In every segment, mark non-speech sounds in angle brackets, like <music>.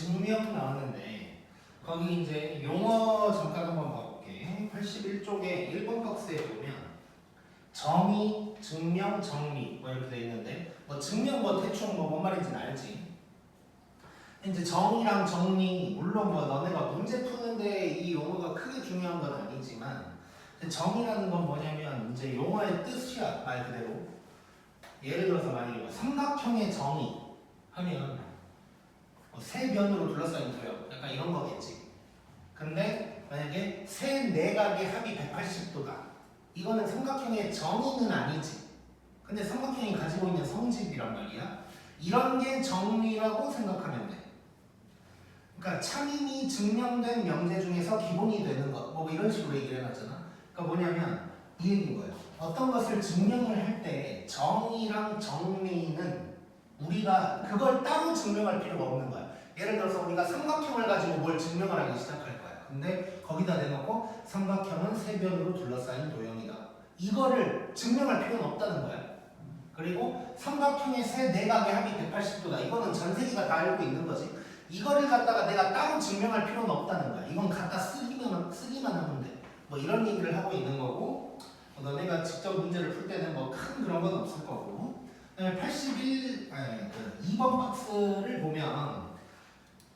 증명 나왔는데 거기 이제 용어 잠깐 한번 봐볼게. 81쪽에 1번 박스에 보면 정의, 증명, 정리 뭐 이렇게 돼 있는데 뭐 증명 뭐 대충 뭐 뭔 말인지는 알지. 이제 정의랑 정리 물론 뭐 너네가 문제 푸는데 이 용어가 크게 중요한 건 아니지만 정의라는 건 뭐냐면 이제 용어의 뜻이야 말 그대로. 예를 들어서 만약에 삼각형의 정의 하면 뭐 세 변으로 둘러싸인 도형 약간 이런 거겠지. 근데 만약에 세 내각의 합이 180도다. 이거는 삼각형의 정의는 아니지. 근데 삼각형이 가지고 있는 성질이란 말이야. 이런 게 정리라고 생각하면 돼. 그러니까 참임이 증명된 명제 중에서 기본이 되는 것. 뭐 이런 식으로 얘기를 해놨잖아. 그러니까 뭐냐면 이 얘기인 거예요. 어떤 것을 증명을 할 때 정의랑 정리는 우리가 그걸 따로 증명할 필요가 없는 거야. 예를 들어서 우리가 삼각형을 가지고 뭘 증명을 하기 시작할 거야. 근데 거기다 대놓고 삼각형은 세 변으로 둘러싸인 도형이다. 이거를 증명할 필요는 없다는 거야. 그리고 삼각형의 세 내각의 합이 180도다. 이거는 전 세계가 다 알고 있는 거지. 이거를 갖다가 내가 따로 증명할 필요는 없다는 거야. 이건 갖다 쓰기만 쓰기만 하면 돼. 뭐 이런 얘기를 하고 있는 거고. 뭐 너네가 직접 문제를 풀 때는 뭐 큰 그런 건 없을 거고. 81 아니, 그 2번 박스를 보면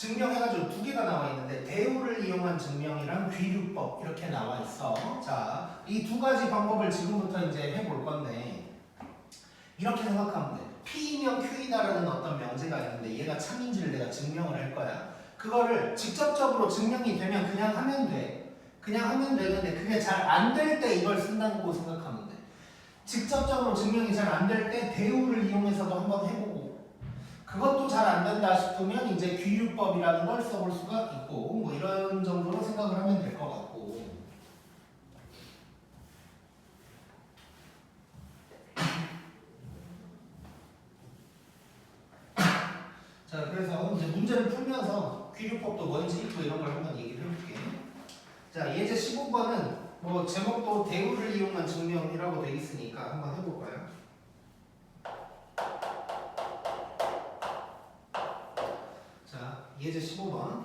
증명해가지고 두 개가 나와 있는데 대우를 이용한 증명이랑 귀류법 이렇게 나와 있어. 자, 이 두 가지 방법을 지금부터 이제 해볼 건데 이렇게 생각하면 돼. P이면 Q이다라는 어떤 명제가 있는데 얘가 참인지를 내가 증명을 할 거야. 그거를 직접적으로 증명이 되면 그냥 하면 돼. 그냥 하면 되는데 그게 잘 안 될 때 이걸 쓴다고 생각하면 돼. 직접적으로 증명이 잘 안 될 때 대우를 이용해서도 한번 해보고 그것도 잘 안 된다 싶으면 이제 귀유법이라는 걸 써볼 수가 있고 뭐 이런 정도로 생각을 하면 될 것 같고 자 그래서 이제 문제를 풀면서 귀유법도 뭔지 뭐 이런 걸 한번 얘기를 해볼게 자 예제 15번은 뭐 제목도 대우를 이용한 증명이라고 돼 있으니까 한번 해볼까요? 예제 15번.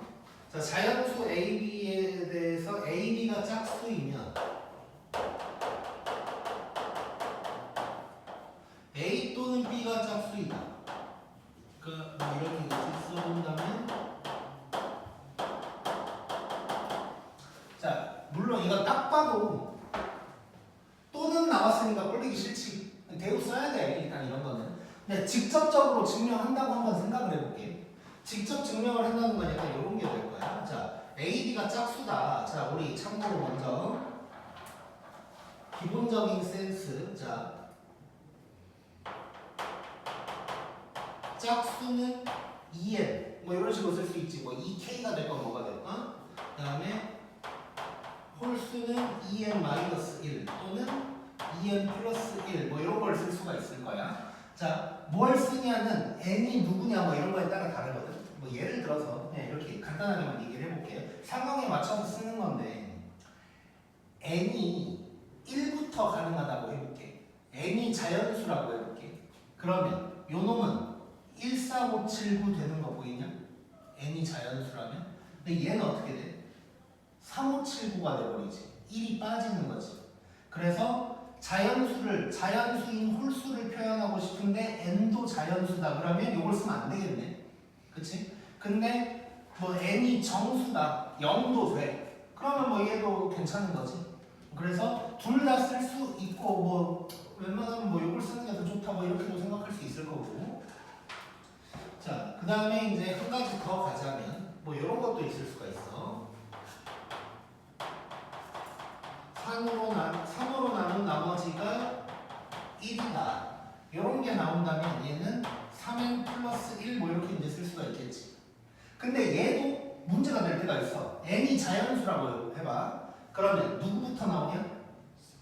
자 자연수 AB에 대해서 AB가 짝수이면 A 또는 B가 짝수이다 그뭐 이런 얘기 써본다면 자 물론 이거 딱 봐도 또는 나왔으니까 꼴리기 싫지 대우 써야 돼 일단 이런 거는 근데 직접적으로 증명한다고 한번 생각을 해볼게 직접 증명을 한다는 건 약간 이런 게 될 거야. 자 AB가 짝수다. 자 우리 참고로 먼저 기본적인 센스. 자 짝수는 2n 뭐 이런 식으로 쓸 수 있지. 뭐 2k가 될 건 뭐가 될까? 그 다음에 홀수는 2n 마이너스 1 또는 2n 플러스 1 뭐 이런 걸 쓸 수가 있을 거야. 자, 뭘 쓰냐는 n이 누구냐 뭐 이런 거에 따라 다르거든. 뭐 예를 들어서 그냥 이렇게 간단하게만 얘기를 해볼게. 상황에 맞춰서 쓰는 건데 n이 1부터 가능하다고 해볼게. n이 자연수라고 해볼게. 그러면 요 놈은 1, 4, 5, 7, 9 되는 거 보이냐? n이 자연수라면? 근데 얘는 어떻게 돼? 3579가 돼버리지. 1이 빠지는 거지. 그래서 자연수를 자연수인 홀수를 표현하고 싶은데 n도 자연수다. 그러면 이걸 쓰면 안 되겠네. 그치? 근데 뭐 n이 정수다. 0도 돼. 그러면 뭐 얘도 괜찮은 거지. 그래서 둘 다 쓸 수 있고 뭐 웬만하면 뭐 이걸 쓰는 게 더 좋다 뭐 이렇게도 생각할 수 있을 거고. 자, 그 다음에 이제 한 가지 더 가자면 뭐 이런 것도 있을 수가 있어. 3으로, 나, 3으로 나눈 나머지가 1이다. 이런 게 나온다면 얘는 3n 플러스 1 뭐 이렇게 이제 쓸 수가 있겠지. 근데 얘도 문제가 될 때가 있어. n이 자연수라고 해봐. 그러면 누구부터 나오냐?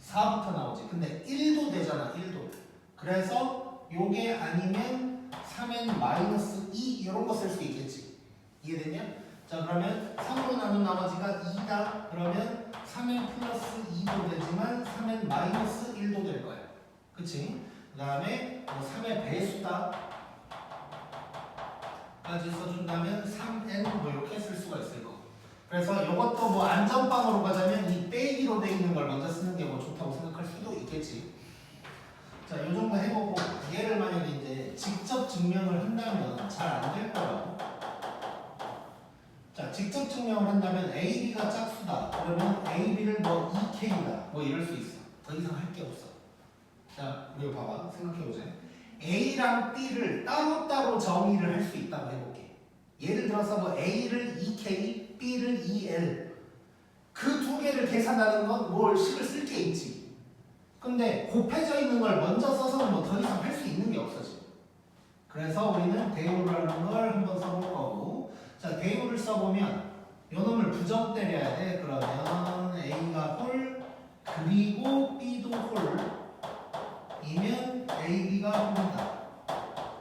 4부터 나오지. 근데 1도 되잖아, 1도. 그래서 요게 아니면 3n 마이너스 2 이런 거 쓸 수 있겠지. 이해되냐? 자 그러면 3으로 나눈 나머지가 2다. 그러면 3n 플러스 2도 되지만 3n 마이너스 1도 될 거야. 그 다음에 뭐 3의 배수다. 까지 써준다면 3n 뭐 이렇게 쓸 수가 있을 거. 그래서 이것도 뭐 안전빵으로 가자면 이 빼기로 돼 있는 걸 먼저 쓰는 게 뭐 좋다고 생각할 수도 있겠지. 자, 이 정도 해보고 얘를 만약에 이제 직접 증명을 한다면 잘 안 될 거라고. 자, 직접 증명을 한다면 AB가 짝수다. 그러면 AB를 뭐 2K다. 뭐 이럴 수 있어. 더 이상 할 게 없어. 자, 우리 봐봐. 생각해보자. A랑 B를 따로따로 정의를 할 수 있다고 해볼게. 예를 들어서 뭐 A를 2K, B를 2L. 그 두 개를 계산하는 건 뭘 식을 쓸 게 있지. 근데 곱해져 있는 걸 먼저 써서는 뭐 더 이상 할 수 있는 게 없어지. 그래서 우리는 대우라는 걸 한번 써볼 거고. 자, 대우를 써보면 요 놈을 부정 때려야 돼. 그러면 A가 홀, 그리고 B도 홀. 이면 AB가 홀이다.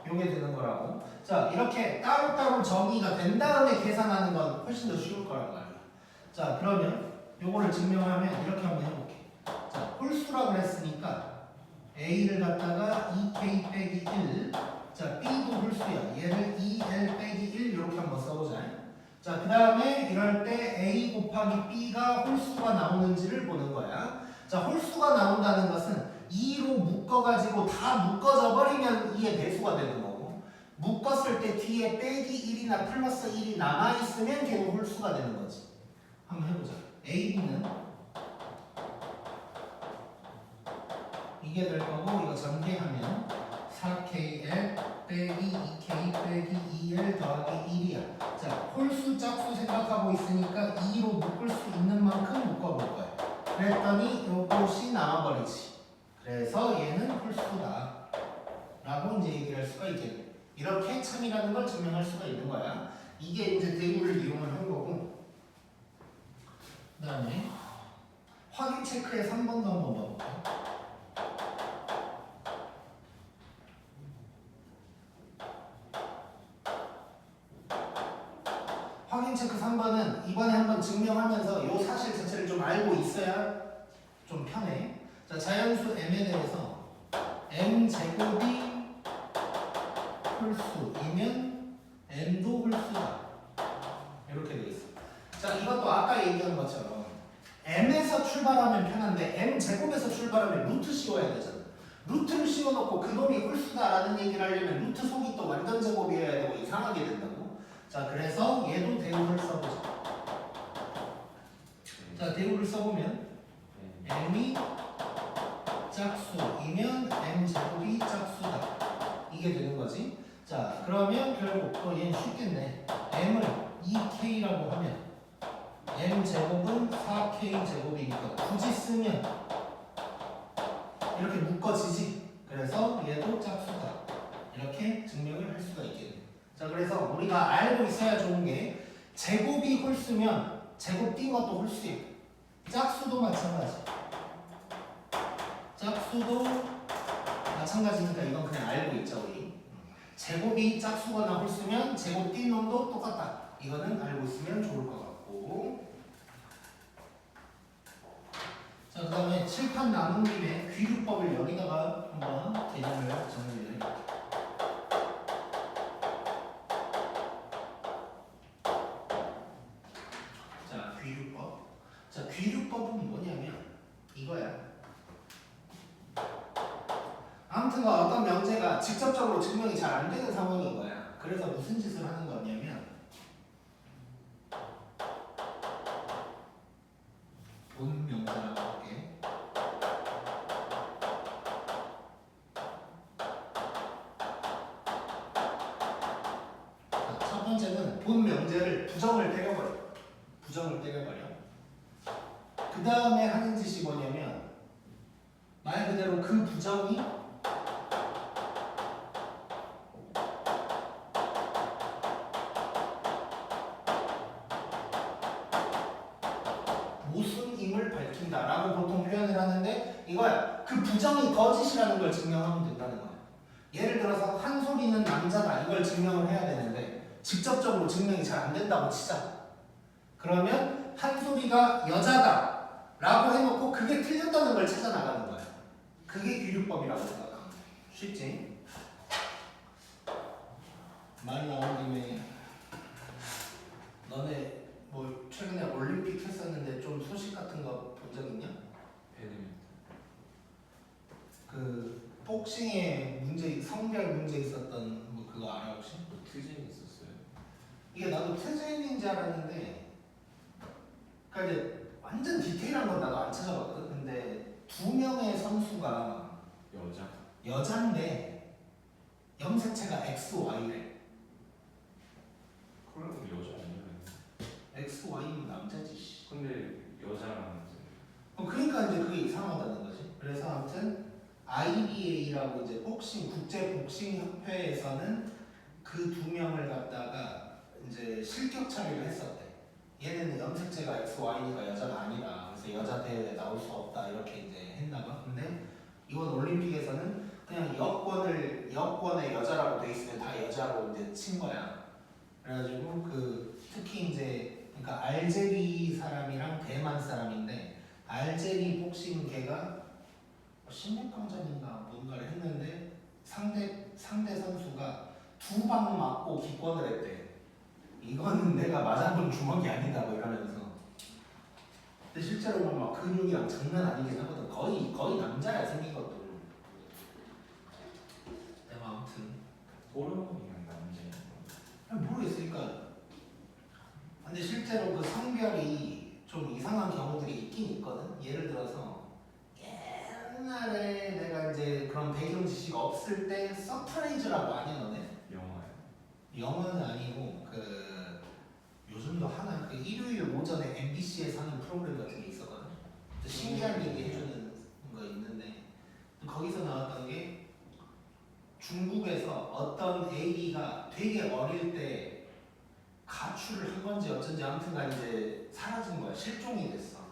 요게 되는 거라고. 자, 이렇게 따로따로 정의가 된 다음에 계산하는 건 훨씬 더 쉬울 거란 말이야. 자, 그러면 요거를 증명하면 이렇게 한번 해볼게. 자, 홀수라 그랬으니까 A를 갖다가 2K 빼기 1. 자, B도 홀수야. 얘를 2L 빼기 1 이렇게 한번 써보자. 자, 그 다음에 이럴 때 A 곱하기 B가 홀수가 나오는지를 보는 거야. 자, 홀수가 나온다는 것은 2로 묶어가지고 다 묶어져 버리면 2의 배수가 되는 거고 묶었을 때 뒤에 빼기 1이나 플러스 1이 남아있으면 걔는 홀수가 되는 거지. 한번 해보자. AB는 이게 될 거고 이거 전개하면 4KL 빼기 2K 빼기 2L 더하기 1이야. 자, 홀수 짝수 생각하고 있으니까 2로 묶을 수 있는 만큼 묶어볼 거야. 그랬더니 요것이 남아버리지. 그래서 얘는 홀수다. 라고 이제 얘기할 수가 있겠네. 이렇게 참이라는 걸 증명할 수가 있는 거야. 이게 이제 대우를 이용을 한 거고. 그 다음에 확인 체크에 3번도 한번 봐볼게요. 확인 체크 3번은 이번에 한번 증명하면서 이 사실 자체를 좀 알고 있어야 좀 편해. 자, 자연수 m에 대해서 m 제곱이 홀수이면 m도 홀수다. 이렇게 돼 있어. 자, 이것도 아까 얘기한 것처럼 m에서 출발하면 편한데 m 제곱에서 출발하면 루트 씌워야 되잖아. 루트를 씌워놓고 그놈이 홀수다라는 얘기를 하려면 루트 속이 또 완전 제곱이어야 되고 이상하게 된다고. 자, 그래서 얘도 대우를 써보자. 자, 대우를 써보면 m이 짝수이면 m 제곱이 짝수다. 이게 되는 거지. 자, 그러면 결국 또 얘는 쉽겠네. m을 2k라고 하면 m 제곱은 4k 제곱이니까 굳이 쓰면 이렇게 묶어지지. 그래서 얘도 짝수다. 이렇게 증명을 할 수가 있겠네. 자, 그래서 우리가 알고 있어야 좋은 게 제곱이 홀수면 제곱 띈 것도 홀수예요. 짝수도 마찬가지. 짝수도 마찬가지니까 이건 그냥 알고 있죠 우리. 제곱이 짝수거나 홀수면 제곱 띈 놈도 똑같다. 이거는 알고 있으면 좋을 것 같고. 자 그 다음에 칠판 나눈 김에 귀류법을 여기다가 한번 개념을 정리를 해볼게요. 자 귀류법. 자 귀류법은 뭐냐면 이거야. 아무튼 뭐 어떤 명제가 직접적으로 증명이 잘 안 되는 상황인 거야. 그래서 무슨 짓을 하는 거냐면 본 명사라고 할게. 자, 첫 번째는 본 명제를 부정을 때려버려. 부정을 때려버려. 그 다음에 하는 짓이 뭐냐면 말 그대로 그 부정이 모순임을 밝힌다라고 보통 표현을 하는데 이거야 그 부정이 거짓이라는 걸 증명하면 된다는 거야 예를 들어서 한 소리는 남자다 이걸 증명을 해야 되는데 직접적으로 증명이 잘 안 된다고 치자 그러면 한 소리가 여자다 라고 해놓고 그게 틀렸다는 걸 찾아 나가는 거야 그게 귀류법이라고 생각하면 돼. 쉽지? 말 나온 김에 너네 뭐 최근에 올림픽 했었는데 좀 소식 같은 거 본 적 있냐? 배드민턴 그 복싱에 문제 성별 문제 있었던 뭐 그거 알아 혹시? 뭐 트젠 있었어요 이게 나도 트제인인 줄 알았는데 그러니까 이제 완전 디테일한 건 나도 안 찾아봤거든. 근데 두 명의 선수가 여자 여잔데 염색체가 XY래. 그럼 여자 아니에요 XY는 남자지. 씨. 근데 여자랑 이제 어, 그러니까 이제 그게 이상하다는 거지. 그래서 아무튼 IBA라고 이제 복싱 국제 복싱 협회에서는 그 두 명을 갖다가 이제 실격 처리를 했었대. 얘네는 염색체가 XY니까 여자가 아니다. 그래서 여자 대회에 나올 수 없다 이렇게 이제 했나봐. 근데 이번 올림픽에서는 그냥 여권을 여권에 여자라고 돼 있으면 다 여자로 이제 친 거야. 그래가지고 그 특히 이제 그러니까 알제리 사람이랑 대만 사람인데 알제리 복싱계가 16강전인가 뭔가를 했는데 상대 상대 선수가 두 방 맞고 기권을 했대. 이거는 내가 맞아본 주먹이 아니다 뭐 이러면서. 근데 실제로 보면 막 근육이랑 장난 아니긴 하거든. 거의 거의 남자야 생긴 것도. 내가 아무튼 거 아, 모르겠으니까. 근데 실제로 그 성별이 좀 이상한 경우들이 있긴 있거든. 예를 들어서 옛날에 내가 이제 그런 배경 지식 없을 때 서프라이즈라고 아니 너네? 영화요 영어는 아니고 그 요즘도 하나 그 일요일 오전에 MBC에서 하는 프로그램 같은 게 있었거든. 또 신기한 얘기 해주는 거 있는데 거기서 나왔던 게 중국에서 어떤 애기가 되게 어릴 때 가출을 한 건지 어쩐지 아무튼간 이제 사라진 거야 실종이 됐어.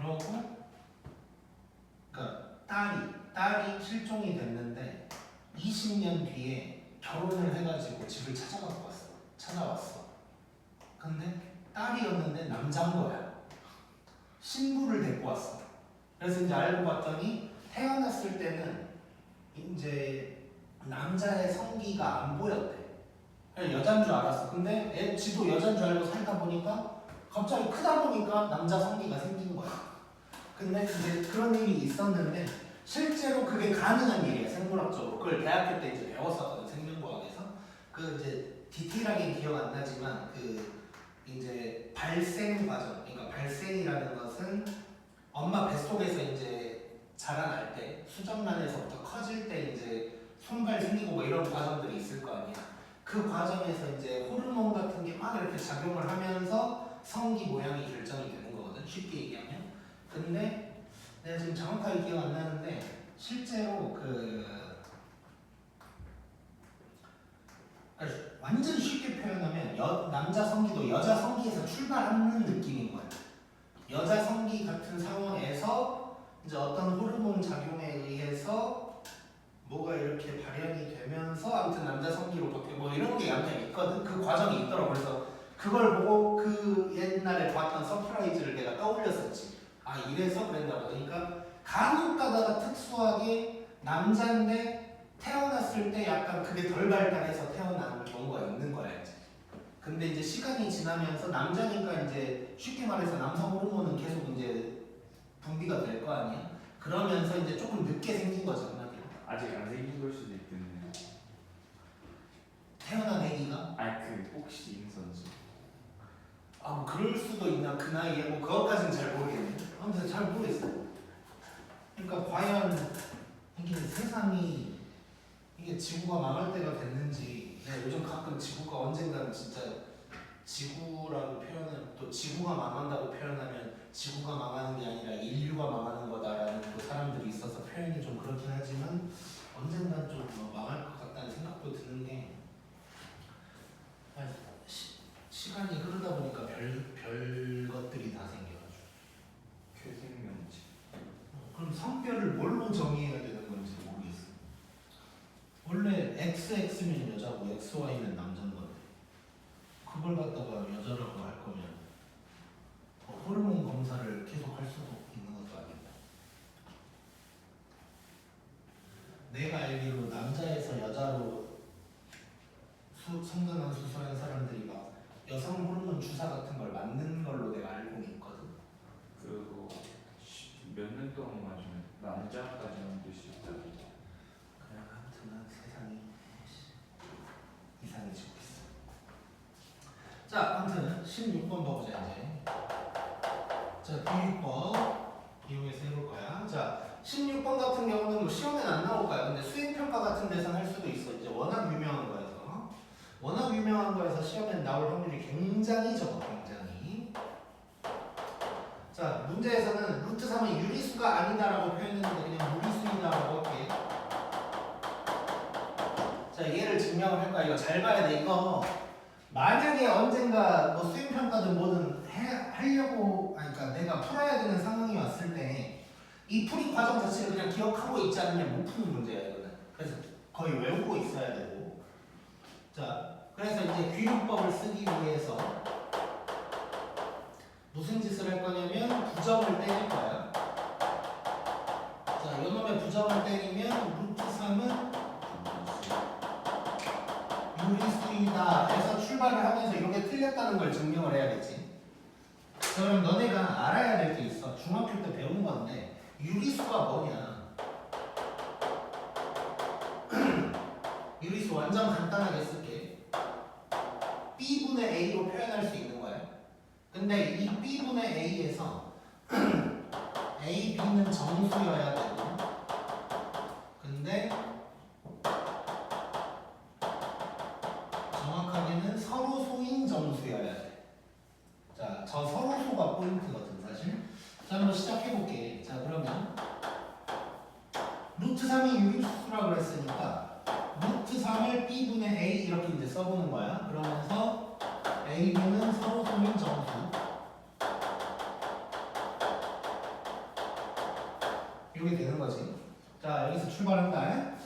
그러고 그러니까 딸이 딸이 실종이 됐는데 20년 뒤에 결혼을 해가지고 집을 찾아갖고 왔어. 찾아왔어. 근데 딸이었는데 남자인 거야. 신부를 데리고 왔어. 그래서 이제 알고 봤더니 태어났을 때는 이제 남자의 성기가 안 보였대. 여잔 줄 알았어. 근데 애 지도 여잔 줄 알고 살다 보니까 갑자기 크다 보니까 남자 성기가 생긴 거야. 근데 이제 그런 일이 있었는데 실제로 그게 가능한 일이야 생물학적으로. 그걸 대학교 때 이제 배웠었거든 생명과학에서. 그 이제 디테일하게 기억 안 나지만 그 이제 발생 과정, 그러니까 발생이라는 것은 엄마 뱃속에서 이제 자라날 때 수정란에서부터 커질 때 이제 손발 생기고 뭐 이런 과정들이 있을 거 아니야. 그 과정에서 이제 호르몬 같은 게 막 이렇게 작용을 하면서 성기 모양이 결정이 되는 거거든. 쉽게 얘기하면. 근데 내가 지금 정확하게 기억 안 나는데 실제로 그 완전 쉽게 표현하면 여, 남자 성기도 여자 성기에서 출발하는 느낌인 거야. 여자 성기 같은 상황에서 이제 어떤 호르몬 작용에 의해서 뭐가 이렇게 발현이 되면서 아무튼 남자 성기로 바뀌고 뭐 이런 게 약간 있거든. 그 과정이 있더라고. 그래서 그걸 보고 그 옛날에 봤던 서프라이즈를 내가 떠올렸었지. 아 이래서 그랬나 보다. 그러니까 간혹 가다가 특수하게 남자인데 태어났을 때 약간 그게 덜 발달해서 태어나는 경우가 있는 거야 이제. 근데 이제 시간이 지나면서 남자니까 이제 쉽게 말해서 남성 호르몬은 계속 이제 분비가 될 거 아니야. 그러면서 이제 조금 늦게 생긴 한마디로. 아직 안 생긴 걸 수도 있겠네요 태어난 애기가 아그 복싱 선수 아, 뭐 그럴 수도 있나 그 나이에 뭐 그것까지는 잘 모르겠네. 아무튼 잘 모르겠어. 그러니까 과연 이게 세상이 이게 지구가 망할 때가 됐는지 내가 요즘 가끔 지구가 언젠가는 진짜 지구라고 표현을 또 지구가 망한다고 표현하면 지구가 망하는 게 아니라 인류가 망하는 거다라는 또 사람들이 있어서 표현이 좀 그렇긴 하지만 언젠간 좀뭐 망할 것 같다는 생각도 드는 게 아, 시, 시간이 흐르다 보니까 별, 별 것들이 다 생겨가지고. 쾌생명체 어, 그럼 성별을 뭘로 정의해야 되는 건지 모르겠어 원래 XX면 여자고 XY면 남자인 건데 그걸 갖다가 여자라고 할 거면 어, 호르몬 검사를 계속 할 수도 아니고 내가 알기로 남자에서 16번 봐보자 이제. 자, 비유법 이용해서 해볼 거야. 자, 16번 같은 경우는 뭐 시험엔 안 나올 거야. 근데 수행평가 같은 데서는 할 수도 있어. 이제 워낙 유명한 거여서. 워낙 유명한 거에서 시험엔 나올 확률이 굉장히 적어, 굉장히. 자, 문제에서는 루트 3은 유리수가 아니다라고 표현했는데 그냥 무리수이다라고 할게. 자, 얘를 증명을 할 거야. 이거 잘 봐야 돼. 이거 만약에 언젠가 뭐 수행 평가든 뭐든 해, 하려고, 아니, 그러니까 내가 풀어야 되는 상황이 왔을 때 이 풀이 과정 자체를 그냥 기억하고 있지 않으면 못 푸는 문제야, 이거는. 그래서 거의 외우고 있어야 되고. 자, 그래서 이제 귀lum법을 쓰기 위해서 무슨 짓을 할 거냐면 부정을 때릴 거야. 자, 요놈의 부정을 때리면 루트 3은 유리수이다 출발을 하면서 이게 틀렸다는 걸 증명을 해야겠지. 자, 그럼 너네가 알아야 될 게 있어. 중학교 때 배운 건데 유리수가 뭐냐? <clears throat> 유리수 완전 간단하게 쓸게. b분의 a로 표현할 수 있는 거야. 근데 이 b분의 a에서 <clears throat> a, b는 정수여야 되고 근데 정확하게는 서로 소인 정수여야 돼. 자, 저 서로 소가 포인트거든 사실. 자, 한번 시작해 볼게. 자, 그러면 루트 3이 유리수라고 그랬으니까 루트 3을 b분의 a 이렇게 이제 써보는 거야. 그러면서 a, b는 서로 소인 정수. 이렇게 되는 거지. 자, 여기서 출발한다.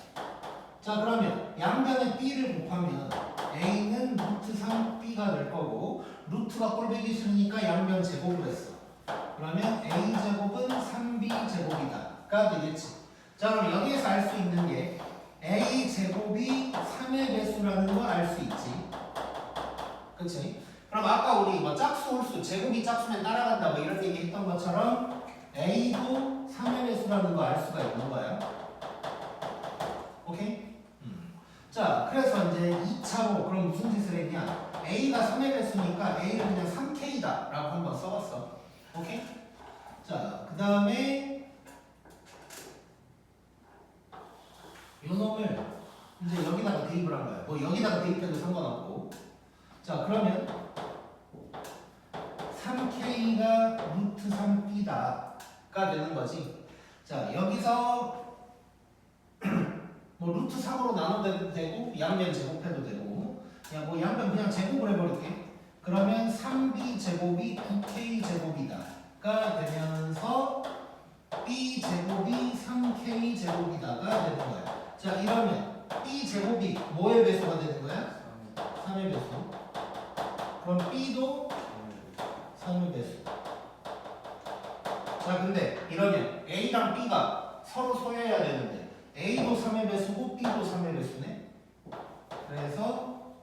자, 그러면 양변에 b를 곱하면 a는 루트 3b가 될 거고 루트가 꼴보기 싫으니까 양변 제곱을 했어. 그러면 a 제곱은 3b 제곱이다가 되겠지. 자, 그럼 여기에서 알 수 있는 게 a 제곱이 3의 배수라는 걸 알 수 있지. 그치? 그럼 아까 우리 뭐 짝수 홀수 제곱이 짝수면 따라간다 뭐 이런 얘기 했던 것처럼 a도 3의 배수라는 거 알 수가 있는 거야. 오케이? 음. 자, 그래서 이제 2차로 그럼 무슨 짓을 했냐? a가 3의 배수니까 a를 그냥 3k다 라고 한번 써봤어. 오케이? 자, 그 다음에 요 놈을 이제 여기다가 대입을 한 거야. 뭐 여기다가 대입해도 상관없고. 자, 그러면 3k가 루트 3b다가 되는 거지. 자, 여기서 뭐 루트 3으로 나눠도 되고 양변 제곱해도 되고 그냥 뭐 양변 그냥 제곱을 해버릴게. 그러면 3b 제곱이 9k 제곱이다가 되면서 b 제곱이 3k 제곱이다가 되는 거야. 자 이러면 b 제곱이 뭐의 배수가 되는 거야? 3의 배수. 그럼 b도 3의 배수. 자 근데 이러면 a랑 b가 서로 소여해야 되는데 A도 3의 배수고 B도 3의 배수네. 그래서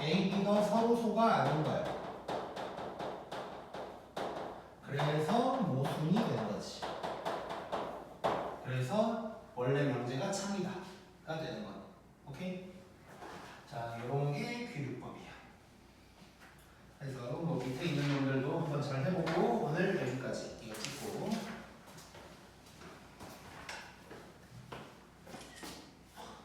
A, B가 서로소가 아닌 거야. 그래서 모순이 되는 거지. 그래서 원래 명제가 창이다가 되는 거야. 오케이? 자, 이런 게 귀륙법이야. 그래서 뭐 밑에 있는 놈들도 한번 잘 해보고 오늘 여기까지.